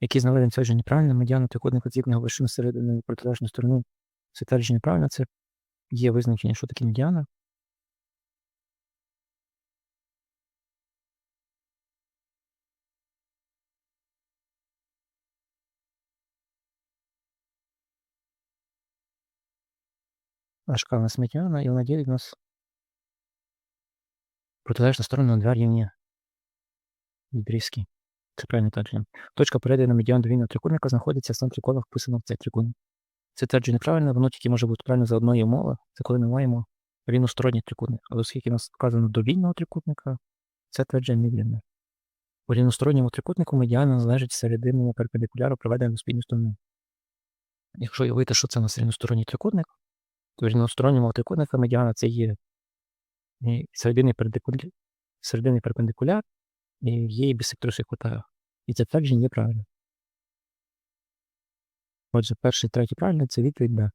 які з наведенням твердження неправильно, медіана трикутника з'єднаного вершини середини протилежної сторони. Це твердження неправильно, це є визначення, що таке медіана. Важка у нас медіана, і вона ділить нас протилежну сторону на два рівні відрізки. Це правильне твердження. Точка перейдення медіан до вільного трикутника знаходиться центрі кола, вписано в цей трикутник. Це твердження неправильно, воно тільки може бути правильно за одної умови. Це коли ми маємо рівносторонній трикутник. Але оскільки у нас вказано до вільного трикутника, це твердження невірне. У рівносторонньому трикутнику медіана належить серединному перпендикуляру, проведеному до спільної сторони. Якщо уявити, що це у нас рівносторонній трикутник, то в рівносторонньому трикутника медіана це є серединний перпендикуляр і є без бісектрису кута. І це твердження є правильно. Отже, перший третій правильно це відповідь Б.